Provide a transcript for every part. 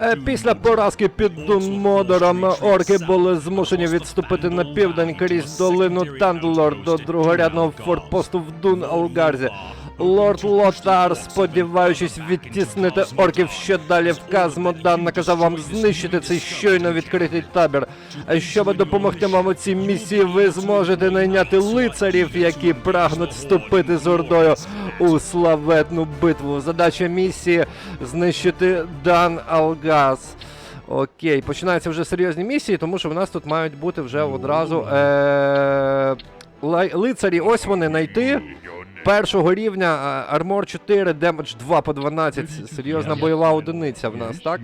Е, Після поразки під Дунмодором орки були змушені відступити на південь крізь долину Тандлор до другорядного фортпосту в Дун Алгарзі. Лорд Лотар, сподіваючись відтіснити орків ще далі в Казмодан, наказав вам знищити цей щойно відкритий табір. А щоб допомогти вам у цій місії, ви зможете найняти лицарів, які прагнуть вступити з ордою у славетну битву. Задача місії знищити Дан Алгаз. Окей, починаються вже серйозні місії, тому що в нас тут мають бути вже одразу е- лицарі. Ось вони знайти. Першого рівня Армор 4, демедж 2 по 12. Серйозна бойова одиниця в нас, так?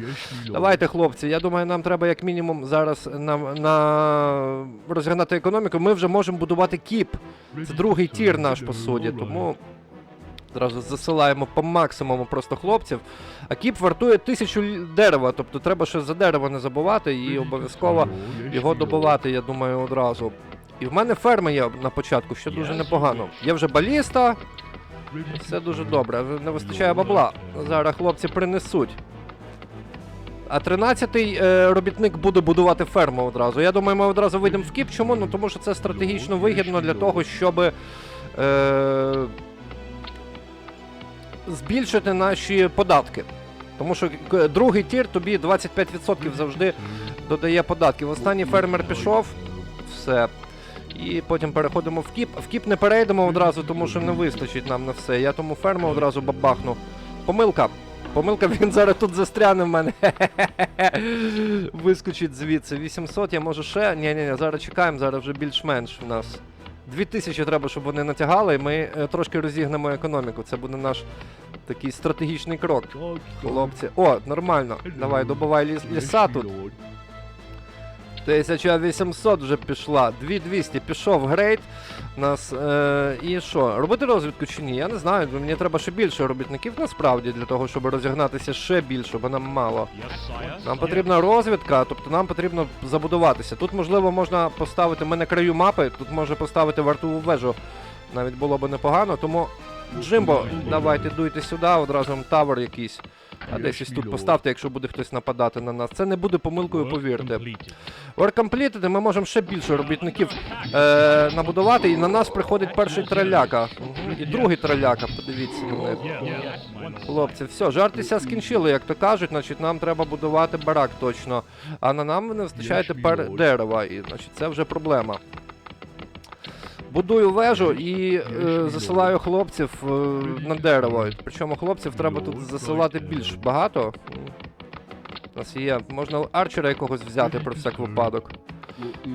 Давайте, хлопці. Я думаю, нам треба як мінімум зараз нам на розігнати економіку. Ми вже можемо будувати кіп. Це другий тір наш по суті, тому одразу засилаємо по максимуму просто хлопців. А кіп вартує тисячу дерева, тобто треба ще за дерево не забувати і обов'язково його добувати, я думаю, одразу. І в мене ферма є на початку, що дуже непогано. Є вже баліста, все дуже добре. Не вистачає бабла. Зараз хлопці принесуть. А 13-й е, робітник буде будувати ферму одразу. Я думаю, ми одразу вийдемо в кіп. Чому? Ну тому що це стратегічно вигідно для того, щоб е, збільшити наші податки. Тому що другий тір тобі 25% завжди додає податків. Останній фермер пішов, все. І потім переходимо в кіп. В кіп не перейдемо одразу, тому що не вистачить нам на все. Я тому ферму одразу бабахну. Помилка. Помилка, він зараз тут застряне в мене. Вискочить звідси. 800, я можу ще. Ні, ні, ні, зараз чекаємо, зараз вже більш-менш у нас. 2000 треба, щоб вони натягали, і ми е, трошки розігнемо економіку. Це буде наш такий стратегічний крок. Хлопці. О, нормально. Давай, добувай ліс, ліса тут. 1800 вже пішла. 2200 пішов грейд. Нас. Е, і що? Робити розвідку чи ні? Я не знаю. Мені треба ще більше робітників насправді для того, щоб розігнатися ще більше, бо нам мало. Нам потрібна розвідка, тобто нам потрібно забудуватися. Тут, можливо, можна поставити. Ми на краю мапи, тут може поставити вартову вежу. Навіть було б непогано, тому. Джимбо, давайте дуйте сюди, одразу тавер якийсь. А десь ось тут поставте, якщо буде хтось нападати на нас. Це не буде помилкою, повірте. Work completed, ми можемо ще більше робітників е, набудувати, і на нас приходить перший траляка. І другий траляка, подивіться на них. Хлопці, все, жартися скінчили, як то кажуть, значить нам треба будувати барак точно. А на нам не вистачає тепер дерева, і значить це вже проблема. Будую вежу і е, засилаю хлопців е, на дерево. Причому хлопців треба тут засилати більш багато. У нас є. Можна арчера якогось взяти про всяк випадок.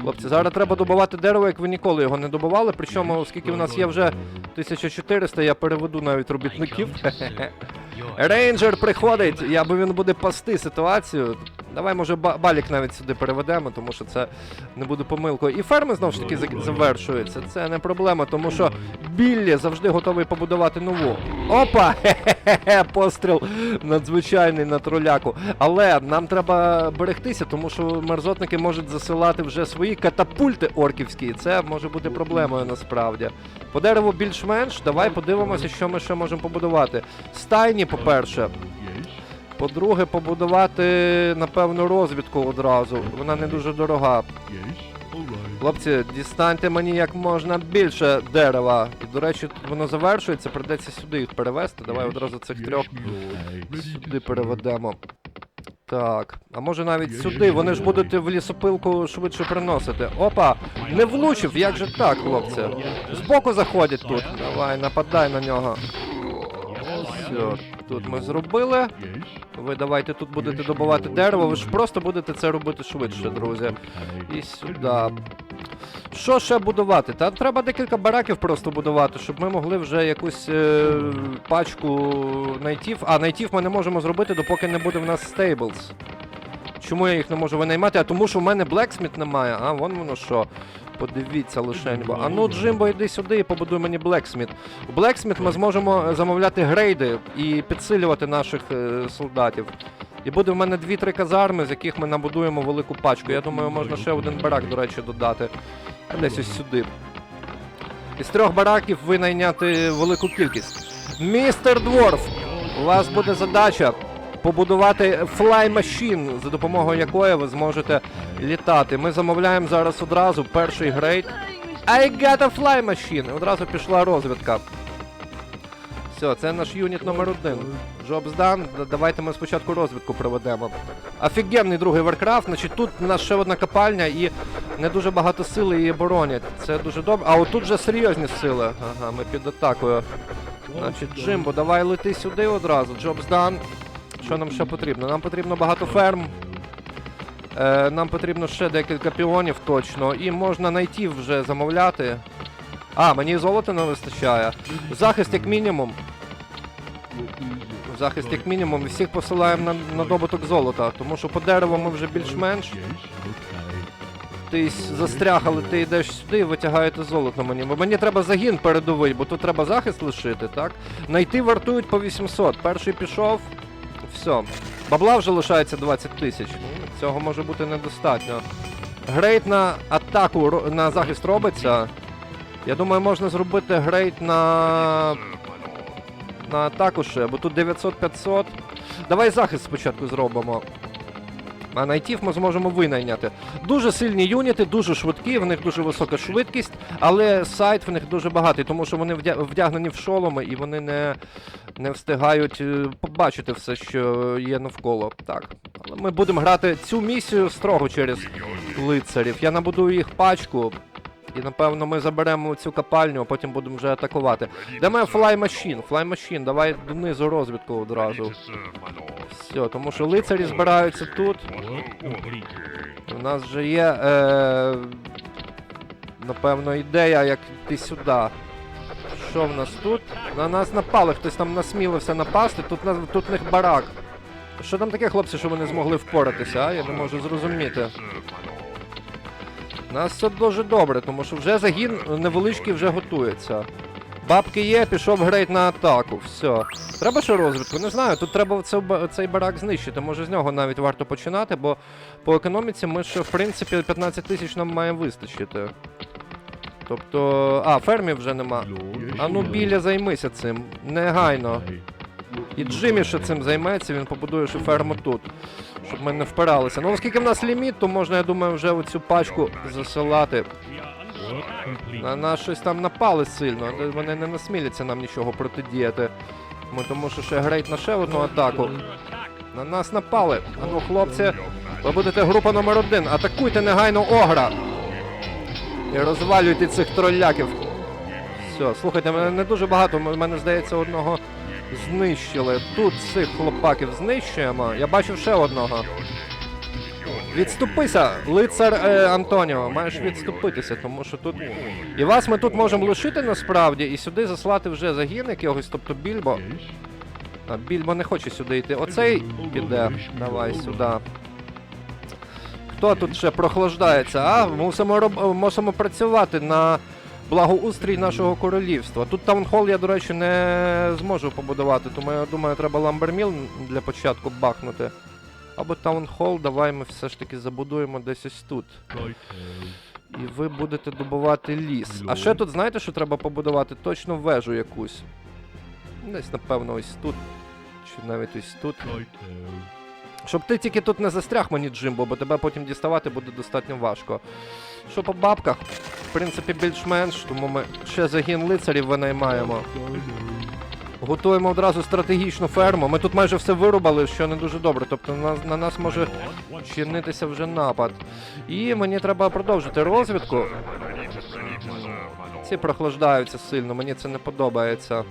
Хлопці, зараз треба добувати дерево, як ви ніколи його не добували. Причому, оскільки в нас є вже 1400, я переведу навіть робітників. Рейнджер приходить, я бо він буде пасти ситуацію. Давай, може, балік навіть сюди переведемо, тому що це не буде помилкою. І ферми знову ж таки завершуються. Це не проблема, тому що Біллі завжди готовий побудувати нову. Опа! Хе-хе-хе! Постріл надзвичайний на троляку. Але нам треба берегтися, тому що мерзотники можуть засилати вже свої катапульти орківські. Це може бути проблемою насправді. По дереву більш-менш. Давай подивимося, що ми ще можемо побудувати. Стайні, по-перше. По-друге, побудувати, напевно, розвідку одразу. Вона не дуже дорога. Хлопці, дістаньте мені як можна більше дерева. І, до речі, воно завершується, придеться сюди їх перевезти. Давай одразу цих трьох сюди переведемо. Так, а може навіть сюди, вони ж будуть в лісопилку швидше приносити. Опа! Не влучив, як же так, хлопці? Збоку заходять тут. Давай, нападай на нього. Все, тут ми зробили. Ви давайте тут будете добувати дерево, ви ж просто будете це робити швидше, друзі. І сюди. Що ще будувати? Та треба декілька бараків просто будувати, щоб ми могли вже якусь е, пачку найтів. А, найтів ми не можемо зробити, допоки не буде в нас стейблс. Чому я їх не можу винаймати? А тому що в мене Блексміт немає. А, вон воно що. Подивіться лишень. бо- А ну, Джимбо, йди сюди і побудуй мені Блексміт. У Блексміт ми зможемо замовляти грейди і підсилювати наших е, солдатів. І буде в мене дві-три казарми, з яких ми набудуємо велику пачку. Я думаю, можна ще один барак, до речі, додати. Десь ось сюди. Із трьох бараків винайняти велику кількість. Містер Дворф, у вас буде задача побудувати Machine, за допомогою якої ви зможете літати. Ми замовляємо зараз одразу перший грейд. I got a fly machine! Одразу пішла розвідка. Все, це наш юніт номер один. Jobs done. Давайте ми спочатку розвідку проведемо. Офігенний другий Warcraft. Значить, тут у нас ще одна копальня і не дуже багато сили її боронять. Це дуже добре. А отут вже серйозні сили. Ага, ми під атакою. Значить, Джимбо, давай лети сюди одразу. Jobs done. Що нам ще потрібно? Нам потрібно багато ферм. Е, нам потрібно ще декілька піонів точно. І можна найти вже замовляти. А, мені і золота не вистачає. Захист як мінімум. Захист як мінімум. І всіх посилаємо на, на добуток золота. Тому що по дереву ми вже більш-менш. Ти застряг, але ти йдеш сюди і витягаєте золото мені. Бо мені треба загін передовий, бо тут треба захист лишити, так? Найти вартують по 800. Перший пішов. Все. Бабла вже лишається 20 тисяч. Ну, Цього може бути недостатньо. Грейд на атаку на захист робиться. Я думаю, можна зробити грейд на. На атаку ще, бо тут 900-500. Давай захист спочатку зробимо. А найтів ми зможемо винайняти. Дуже сильні юніти, дуже швидкі, в них дуже висока швидкість, але сайт в них дуже багатий, тому що вони вдягнені в шоломи і вони не, не встигають е, побачити все, що є навколо. Так. Але ми будемо грати цю місію строго через лицарів. Я набудую їх пачку. І напевно ми заберемо цю копальню, а потім будемо вже атакувати. Де моя Fly Machine? Fly Machine, давай донизу розвідку одразу. Все, тому що лицарі збираються тут. У нас вже є, е, напевно, ідея, як йти сюди. Що в нас тут? На нас напали, хтось там насмілився напасти, тут, на, тут в них барак. Що там таке, хлопці, що вони змогли впоратися, а? Я не можу зрозуміти. У нас все дуже добре, тому що вже загін невеличкий вже готується. Бабки є, пішов грейд на атаку. Все. Треба ще розвідку? Не знаю. Тут треба цей, барак знищити. Може з нього навіть варто починати, бо по економіці ми ще, в принципі, 15 тисяч нам має вистачити. Тобто. А, фермів вже нема. А ну біля займися цим. Негайно. І Джиммі ще цим займеться, він побудує ще ферму тут. Щоб ми не впиралися. Ну, оскільки в нас ліміт, то можна, я думаю, вже оцю пачку засилати. На нас щось там напали сильно, вони не насміляться нам нічого протидіяти. Ми тому що ще грейт на ще одну атаку. На нас напали. А ну, хлопці, ви будете група номер один. Атакуйте негайно огра. І розвалюйте цих тролляків. Все, слухайте, мене не дуже багато, мене здається, одного знищили. Тут цих хлопаків знищуємо. Я бачив ще одного. Відступися, лицар е, Антоніо, маєш відступитися, тому що тут. І вас ми тут можемо лишити насправді і сюди заслати вже загін якогось, тобто більбо. А більбо не хоче сюди йти. Оцей піде. Давай сюди. Хто тут ще прохлаждається? А, мусимо, роб... мусимо працювати на благоустрій нашого королівства. Тут таунхол я, до речі, не зможу побудувати, тому я думаю, треба ламберміл для початку бахнути. Або таунхол, давай ми все ж таки забудуємо десь ось тут. І ви будете добувати ліс. А ще тут, знаєте, що треба побудувати? Точно вежу якусь. Десь, напевно, ось тут. Чи навіть ось тут. Щоб ти тільки тут не застряг мені, Джимбо, бо тебе потім діставати буде достатньо важко. Що по бабках, в принципі, більш-менш, тому ми ще загін лицарів винаймаємо. Готуємо одразу стратегічну ферму. Ми тут майже все вирубали, що не дуже добре. Тобто на, на нас може чинитися вже напад. І мені треба продовжити розвідку. Ці прохлаждаються сильно, мені це не подобається.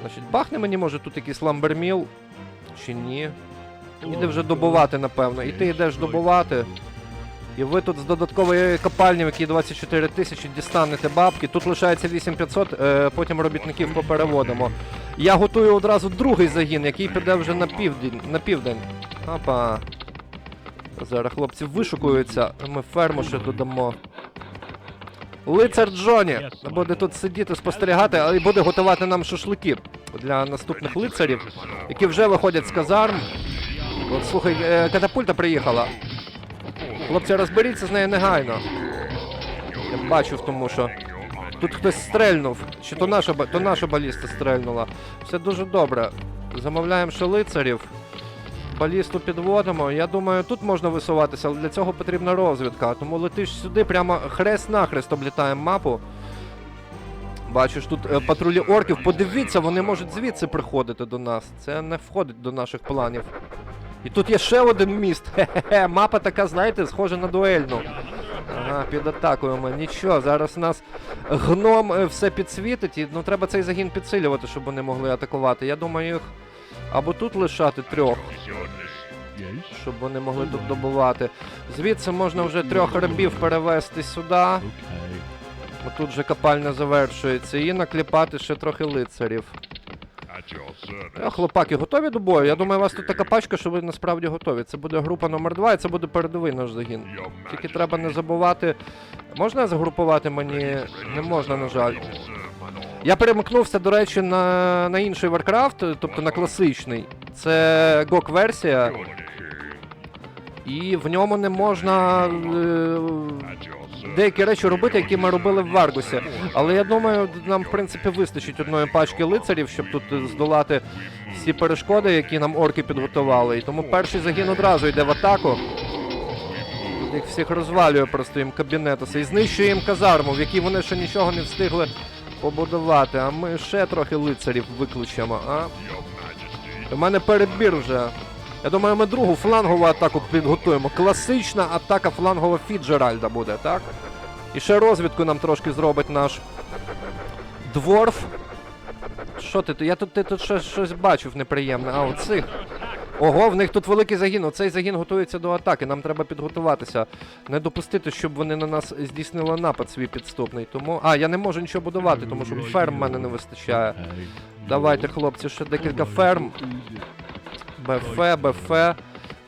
Значить, бахне мені може тут якийсь ламберміл. Чи ні? Іде вже добувати, напевно. І ти йдеш добувати. І ви тут з додаткової копальні, в якій 24 тисячі, дістанете бабки. Тут лишається 8500, е, потім робітників попереводимо. Я готую одразу другий загін, який піде вже на південь. На південь. Опа. Зараз хлопці вишукуються, ми ферму ще додамо. Лицар Джоні буде тут сидіти, спостерігати, але буде готувати нам шашлики для наступних лицарів, які вже виходять з казарм. От слухай, е, катапульта приїхала. Хлопці, розберіться з нею негайно. Я бачив, тому що. Тут хтось стрельнув. Чи то наша, то наша баліста стрельнула. Все дуже добре. Замовляємо ще лицарів. балісту підводимо. Я думаю, тут можна висуватися, але для цього потрібна розвідка. Тому летиш сюди, прямо хрест-нахрест облітаємо мапу. Бачиш, тут е, патрулі орків. Подивіться, вони можуть звідси приходити до нас. Це не входить до наших планів. І тут є ще один міст. Хе-хе-хе. Мапа така, знаєте, схожа на дуельну. Ага, під атакою ми. Нічого, зараз у нас гном е, все підсвітить, і ну треба цей загін підсилювати, щоб вони могли атакувати. Я думаю, їх або тут лишати трьох, щоб вони могли тут добувати. Звідси можна вже трьох рабів перевести сюди. Okay. Бо Тут же копальня завершується. І накліпати ще трохи лицарів. Е, Хлопаки, готові до бою? Я думаю, у вас тут така пачка, що ви насправді готові. Це буде група номер 2 і це буде передовий наш загін. Тільки треба не забувати. Можна загрупувати мені? Не можна, на жаль. Я перемкнувся, до речі, на, на інший Warcraft, тобто на класичний. Це GOG-версія, і в ньому не можна е, деякі речі робити, які ми робили в Варгусі. Але я думаю, нам в принципі вистачить одної пачки лицарів, щоб тут е, здолати всі перешкоди, які нам орки підготували. І тому перший загін одразу йде в атаку. Тут їх всіх розвалює просто їм кабінетуси і знищує їм казарму, в якій вони ще нічого не встигли побудувати. А ми ще трохи лицарів викличемо, а? У мене перебір вже. Я думаю, ми другу флангову атаку підготуємо. Класична атака флангова Фіджеральда буде, так? І ще розвідку нам трошки зробить наш дворф. Що ти? Я тут, ти тут ще щось бачив неприємне. А, оцих. Ого, в них тут великий загін. Оцей загін готується до атаки. Нам треба підготуватися. Не допустити, щоб вони на нас здійснили напад свій підступний. Тому. А, я не можу нічого будувати, тому що ферм в мене не вистачає. Давайте, хлопці, ще декілька ферм. БФ, БФ.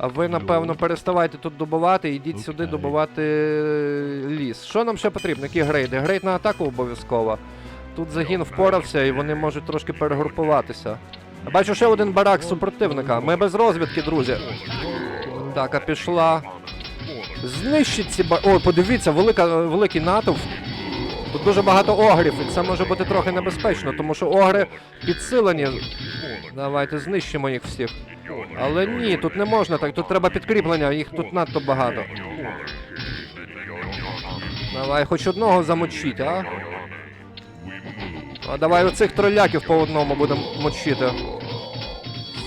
А ви, напевно, переставайте тут добувати, йдіть сюди добувати ліс. Що нам ще потрібно? Які грейди? Грейд на атаку обов'язково. Тут загін впорався і вони можуть трошки перегрупуватися. Бачу ще один барак супротивника. Ми без розвідки, друзі. Так, а пішла. Знищить ці ба... Ой, подивіться, велика, великий натовп. Тут дуже багато огрів, і це може бути трохи небезпечно, тому що огри підсилені. Давайте знищимо їх всіх. Але ні, тут не можна так, тут треба підкріплення, їх тут надто багато. Давай хоч одного замочіть, а? А давай оцих троляків по одному будемо мочити.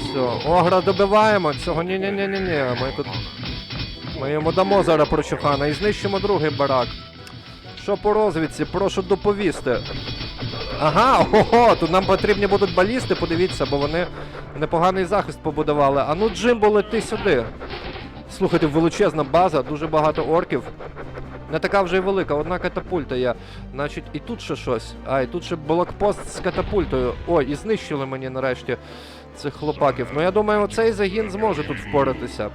Все, огра добиваємо, цього ні-ні-ні-ні-ні. Ми тут. Ми йому дамо зараз прочухана і знищимо другий барак. Що по розвідці, прошу доповісти. Ага, ого, тут нам потрібні будуть балісти, подивіться, бо вони непоганий захист побудували. А ну, Джимбо, лети сюди. Слухайте, величезна база, дуже багато орків. Не така вже й велика, одна катапульта є. Значить, і тут ще щось. А, і тут ще блокпост з катапультою. Ой, і знищили мені нарешті цих хлопаків. Ну я думаю, цей загін зможе тут впоратися.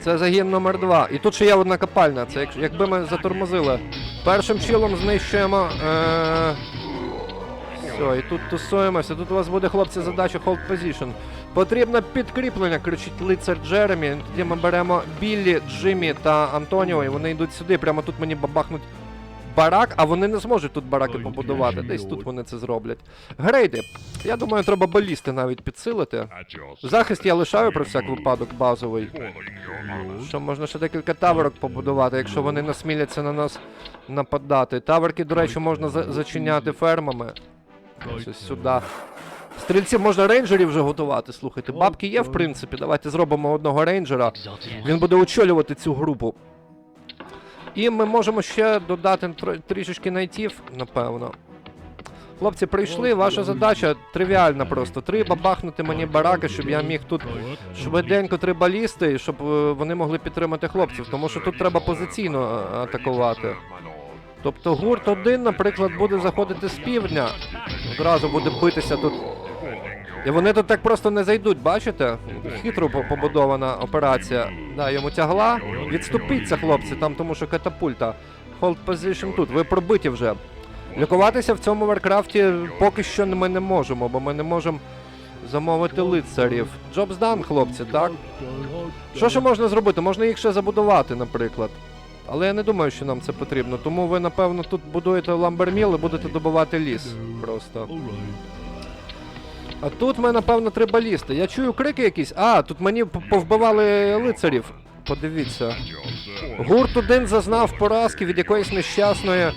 Це загін номер два. І тут ще є одна копальня. Це як, якби ми затормозили. Першим чілом знищуємо. Е... Все, і тут тусуємося. Тут у вас буде, хлопці, задача hold position. Потрібне підкріплення, кричить лицар Джеремі. Тоді ми беремо Біллі, Джиммі та Антоніо, і вони йдуть сюди. Прямо тут мені бабахнуть барак, а вони не зможуть тут бараки побудувати. Десь тут вони це зроблять. Грейди. Я думаю, треба балісти навіть підсилити. Захист я лишаю про всяк випадок базовий. Що можна ще декілька таверок побудувати, якщо вони насміляться на нас нападати. Таверки, до речі, можна за- зачиняти фермами. Ось сюди. Стрільців можна рейнджерів вже готувати. Слухайте, бабки є, в принципі. Давайте зробимо одного рейнджера. Він буде очолювати цю групу. І ми можемо ще додати трішечки найтів, напевно. Хлопці, прийшли. Ваша задача тривіальна просто. Три бабахнути мені бараки, щоб я міг тут швиденько три балісти, щоб е, вони могли підтримати хлопців, тому що тут треба позиційно е, атакувати. Тобто гурт один, наприклад, буде заходити з півдня, одразу буде битися тут. І вони тут так просто не зайдуть, бачите? Хитро побудована операція. Да, йому тягла. Відступіться, хлопці, там тому що катапульта. Hold position тут. Ви пробиті вже. Лікуватися в цьому Варкрафті поки що ми не можемо, бо ми не можемо замовити лицарів. Джобс дан, хлопці, так? Що ще можна зробити? Можна їх ще забудувати, наприклад. Але я не думаю, що нам це потрібно. Тому ви, напевно, тут будуєте ламберміл і будете добувати ліс. Просто. А тут в мене, напевно, три балісти. Я чую крики якісь. А, тут мені повбивали лицарів. Подивіться. Гурт один зазнав поразки від якоїсь нещасної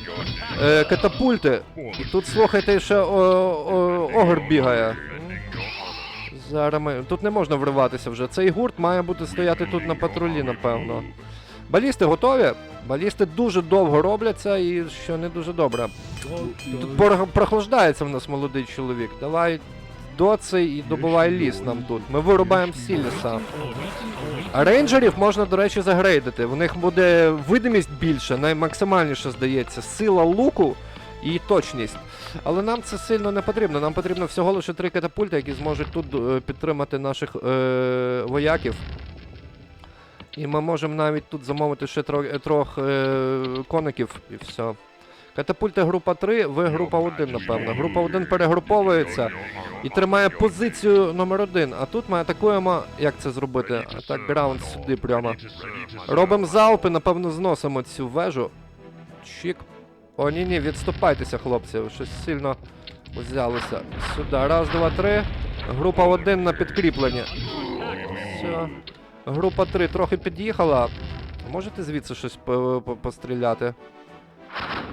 е, катапульти. І тут, слухайте, ще о, о, огр бігає. Зараз ми. Тут не можна вриватися вже. Цей гурт має бути стояти тут на патрулі, напевно. Балісти готові? Балісти дуже довго робляться і що не дуже добре. Тут прохлаждається в нас молодий чоловік. Давай доцей і добувай ліс нам тут. Ми вирубаємо всі ліса. Рейнджерів можна, до речі, загрейдити. В них буде видимість більше, наймаксимальніше здається, сила луку і точність. Але нам це сильно не потрібно. Нам потрібно всього лише три катапульти, які зможуть тут е, підтримати наших е, вояків. І ми можемо навіть тут замовити ще трох, трьох е, коників і все. Катапульти група 3, ви група 1, напевно. Група 1 перегруповується і тримає позицію номер 1. А тут ми атакуємо. Як це зробити? Так, граунд сюди прямо. Робимо залпи, напевно, зносимо цю вежу. Чік. О, ні, ні, відступайтеся, хлопці. Щось сильно взялися. Сюди. Раз, два, три. Група 1 на підкріплення. Все. Група 3 трохи під'їхала. Можете звідси щось по- по- постріляти?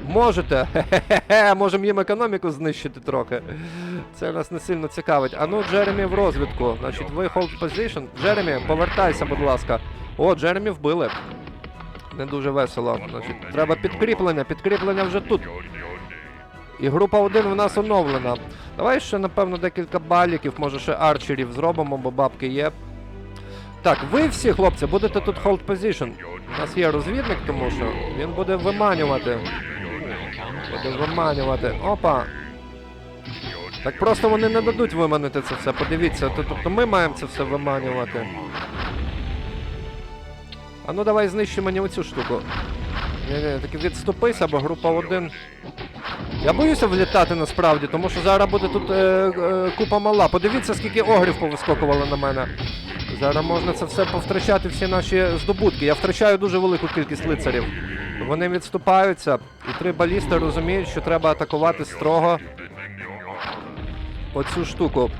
Можете. Хе-хе-хе, можемо їм економіку знищити трохи. Це нас не сильно цікавить. А ну, Джеремі в розвідку. Значить, ви hold position. Джеремі, повертайся, будь ласка. О, Джеремі вбили. Не дуже весело. Значить, треба підкріплення. Підкріплення вже тут. І група 1 в нас оновлена. Давай ще, напевно, декілька баліків, може ще арчерів зробимо, бо бабки є. Так, ви всі, хлопці, будете тут hold position. У нас є розвідник, тому що він буде виманювати. Буде виманювати. Опа. Так просто вони не дадуть виманити це все. Подивіться, тобто ми маємо це все виманювати. А ну давай знищи мені оцю штуку. Ні-ні, таки відступися, бо група 1. Я боюся влітати насправді, тому що зараз буде тут е, е, купа мала. Подивіться, скільки огрів повискокувало на мене. Зараз можна це все повтрачати, всі наші здобутки. Я втрачаю дуже велику кількість лицарів. Вони відступаються, і три балісти розуміють, що треба атакувати строго оцю штуку.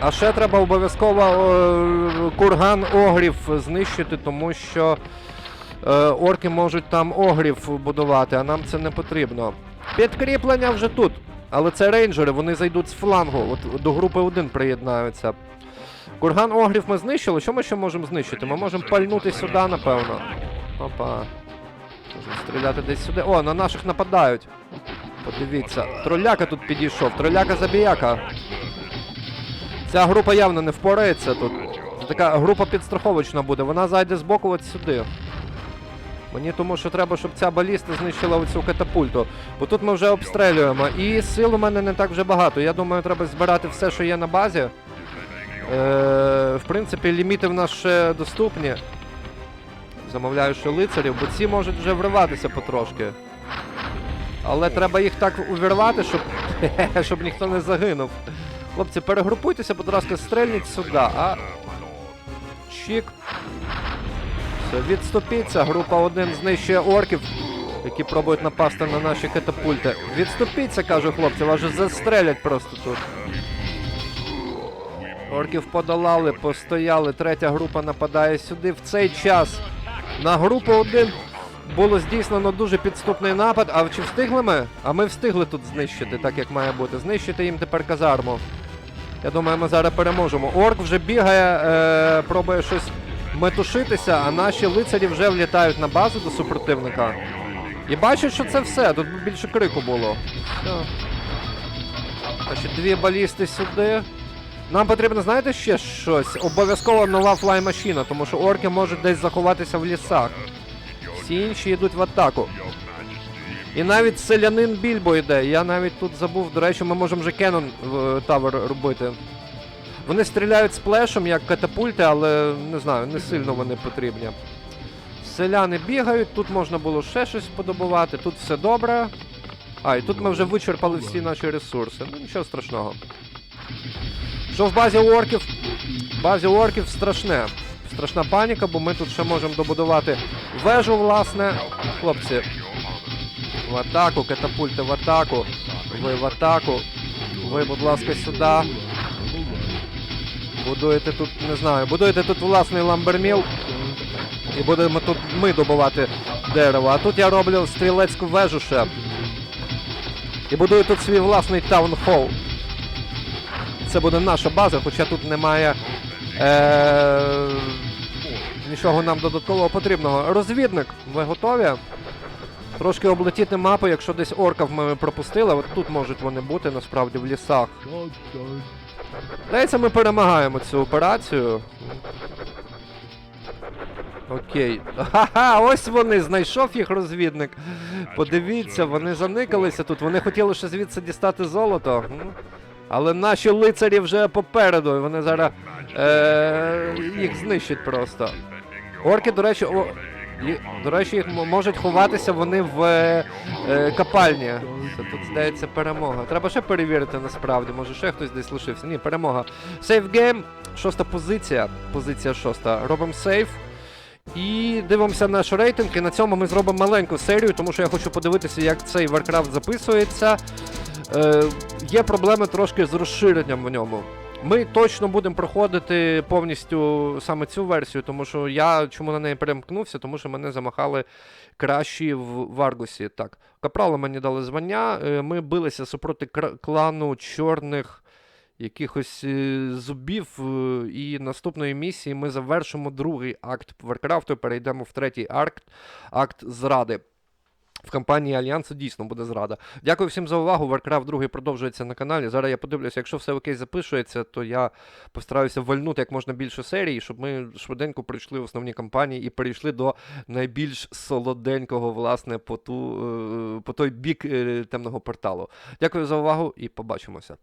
А ще треба обов'язково е, курган огрів знищити, тому що е, орки можуть там огрів будувати, а нам це не потрібно. Підкріплення вже тут. Але це рейнджери, вони зайдуть з флангу, от до групи 1 приєднаються. Курган огрів ми знищили. Що ми ще можемо знищити? Ми можемо пальнути сюди, напевно. Опа. Можемо стріляти десь сюди. О, на наших нападають. Подивіться. Тролляка тут підійшов. Тролляка забіяка. Ця група явно не впорається тут. Це така група підстраховочна буде. Вона зайде збоку от сюди. Мені тому, що треба, щоб ця баліста знищила оцю катапульту. Бо тут ми вже обстрелюємо. І сил у мене не так вже багато. Я думаю, треба збирати все, що є на базі. Е, в принципі, ліміти в нас ще доступні. Замовляю ще лицарів, бо ці можуть вже вриватися потрошки. Але треба їх так увірвати, щоб, щоб ніхто не загинув. Хлопці, перегрупуйтеся, будь ласка, стрельніть сюди, а. Чік. Все, відступіться. Група 1 знищує орків, які пробують напасти на наші катапульти. Відступіться, кажу хлопці, вас же застрелять просто тут. Орків подолали, постояли. Третя група нападає сюди. В цей час на групу 1 було здійснено дуже підступний напад. А чи встигли ми? А ми встигли тут знищити, так як має бути. Знищити їм тепер казарму. Я думаю, ми зараз переможемо. Орк вже бігає, е, пробує щось метушитися, а наші лицарі вже влітають на базу до супротивника. І бачать, що це все. Тут більше крику було. Все. Значить, дві балісти сюди. Нам потрібно, знаєте, ще щось? Обов'язково нова флай-машина, тому що орки можуть десь заховатися в лісах. Всі інші йдуть в атаку. І навіть селянин Більбо йде. Я навіть тут забув, до речі, ми можемо вже Кенон в тавер робити. Вони стріляють сплешем, як катапульти, але не знаю, не сильно вони потрібні. Селяни бігають, тут можна було ще щось подобувати, тут все добре. А, і тут ми вже вичерпали всі наші ресурси. Ну нічого страшного. Що в базі орків? В базі орків страшне. Страшна паніка, бо ми тут ще можемо добудувати вежу, власне. Хлопці, в атаку, катапульти в атаку. Ви в атаку. Ви, будь ласка, сюди. Будуєте тут, не знаю, будуєте тут власний ламберміл. І будемо тут ми добувати дерево. А тут я роблю стрілецьку вежу ще. І будую тут свій власний таунхол. Це буде наша база, хоча тут немає е- нічого нам додаткового потрібного. Розвідник, ви готові? Трошки облетіти мапу, якщо десь орків ми пропустили, от тут можуть вони бути насправді в лісах. Здається, ми перемагаємо цю операцію. Окей. Ха-ха, ось вони, знайшов їх розвідник. Подивіться, вони заникалися тут. Вони хотіли ще звідси дістати золото. Але наші лицарі вже попереду, і вони зараз е- їх знищать просто. Орки, до речі, о, і, до речі, їх можуть ховатися вони в е, е, копальні. Це тут, здається, перемога. Треба ще перевірити насправді. Може ще хтось десь лишився. Ні, перемога. Сейф гейм, шоста позиція. Позиція шоста. Робимо сейф. І дивимося наш рейтинг. І на цьому ми зробимо маленьку серію, тому що я хочу подивитися, як цей Warcraft записується. Е, є проблеми трошки з розширенням в ньому. Ми точно будемо проходити повністю саме цю версію, тому що я чому на неї перемкнувся, тому що мене замахали кращі в Варгусі. Так, капрали мені дали звання. е, Ми билися супроти клану чорних якихось е, зубів. е, І наступної місії ми завершимо другий акт Варкрафту, перейдемо в третій акт, акт зради. В кампанії Альянсу дійсно буде зрада. Дякую всім за увагу. Warcraft 2 продовжується на каналі. Зараз я подивлюся, якщо все окей запишується, то я постараюся вальнути як можна більше серій, щоб ми швиденько пройшли основні кампанії і перейшли до найбільш солоденького, власне, по, ту, е, по той бік е, темного порталу. Дякую за увагу і побачимося.